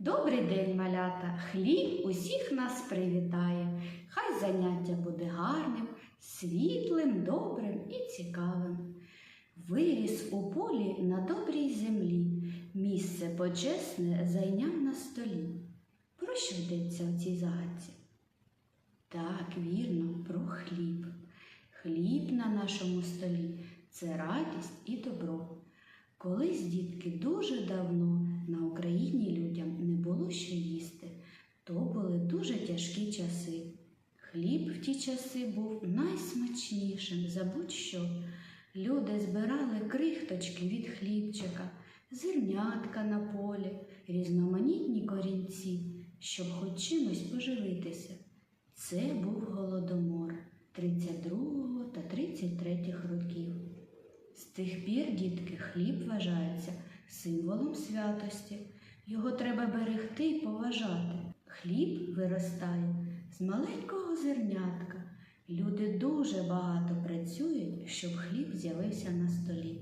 Добрий день, малята! Хліб усіх нас привітає. Хай заняття буде гарним, світлим, добрим і цікавим. Виріс у полі на добрій землі, місце почесне зайняв на столі. Про що йдеться в цій загадці? Так, вірно, про хліб. Хліб на нашому столі це радість і добро. Колись, дітки, дуже давно на Україні людям не було що їсти, то були дуже тяжкі часи. Хліб в ті часи був найсмачнішим за будь-що. Люди збирали крихточки від хлібчика, зернятка на полі, різноманітні корінці, щоб хоч чимось поживитися. Це був голодомор 32 та 33 років. З тих пір, дітки, хліб вважається символом святості. Його треба берегти і поважати. Хліб виростає з маленького зернятка. Люди дуже багато працюють, щоб хліб з'явився на столі.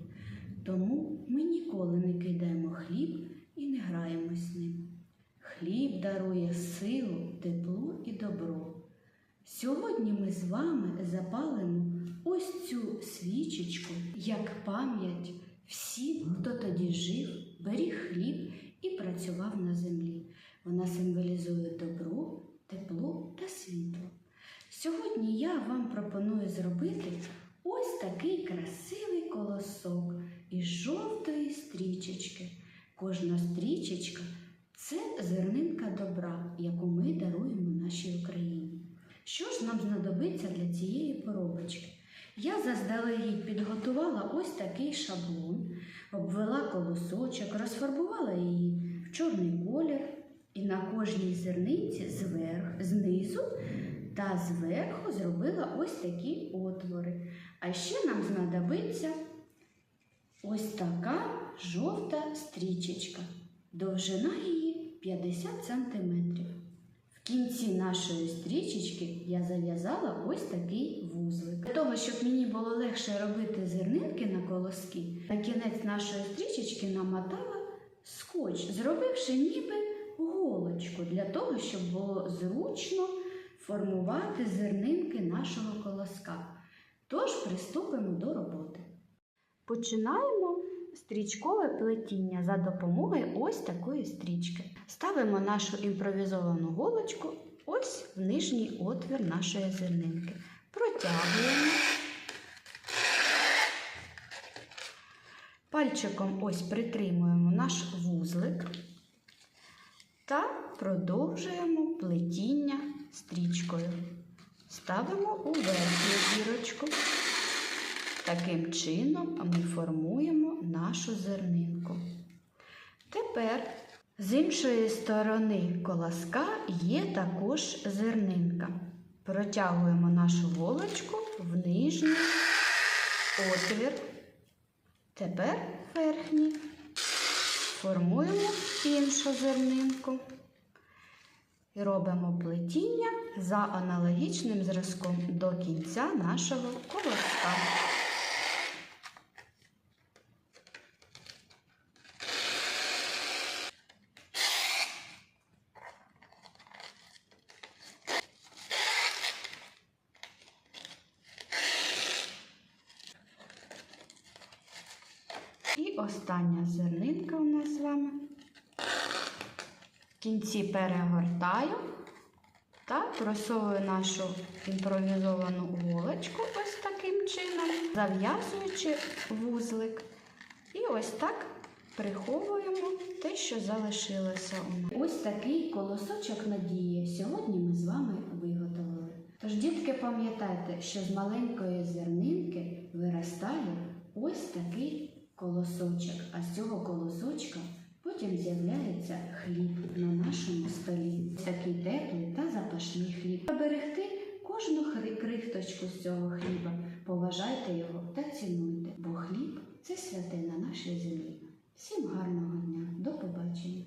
Тому ми ніколи не кидаємо хліб і не граємось з ним. Хліб дарує силу, тепло і добро. Сьогодні ми з вами запалимо ось цю свічечку як пам'ять всім, хто тоді жив, беріг хліб і працював на землі. Вона символізує добро, тепло та світло. Сьогодні я вам пропоную зробити ось такий красивий колосок із жовтої стрічечки. Кожна стрічечка це зернинка добра, яку ми даруємо нашій Україні. Що ж нам знадобиться для цієї поробочки? Я заздалегідь підготувала ось такий шаблон, обвела колосочок, розфарбувала її в чорний колір і на кожній зерниці зверх, знизу та зверху зробила ось такі отвори. А ще нам знадобиться ось така жовта стрічечка. Довжина її 50 см. В кінці нашої стрічечки я зав'язала ось такий вузлик. Для того, щоб мені було легше робити зернинки на колоски, на кінець нашої стрічечки намотала скотч, зробивши ніби голочку для того, щоб було зручно формувати зернинки нашого колоска. Тож приступимо до роботи. Починаємо стрічкове плетіння за допомогою ось такої стрічки. Ставимо нашу імпровізовану голочку ось в нижній отвір нашої зернинки. Протягуємо. Пальчиком ось притримуємо наш вузлик продовжуємо плетіння стрічкою. Ставимо у верхню зірочку. Таким чином ми формуємо нашу зернинку. Тепер з іншої сторони колоска є також зернинка. Протягуємо нашу голочку в нижній отвір. Тепер верхній. Формуємо іншу зернинку. І робимо плетіння за аналогічним зразком до кінця нашого колоска. І остання зернинка у нас з вами. Кінці перегортаю та просовую нашу імпровізовану голочку ось таким чином, зав'язуючи вузлик. І ось так приховуємо те, що залишилося у нас. Ось такий колосочок надії сьогодні ми з вами виготовили. Тож, дітки, пам'ятайте, що з маленької зернинки виростає ось такий колосочок, а з цього колосочка потім з'являється хліб на нашому столі. Такий теплий та запашний хліб. Поберегти кожну крихточку з цього хліба. Поважайте його та цінуйте, бо хліб це святе на нашій землі. Всім гарного дня, до побачення!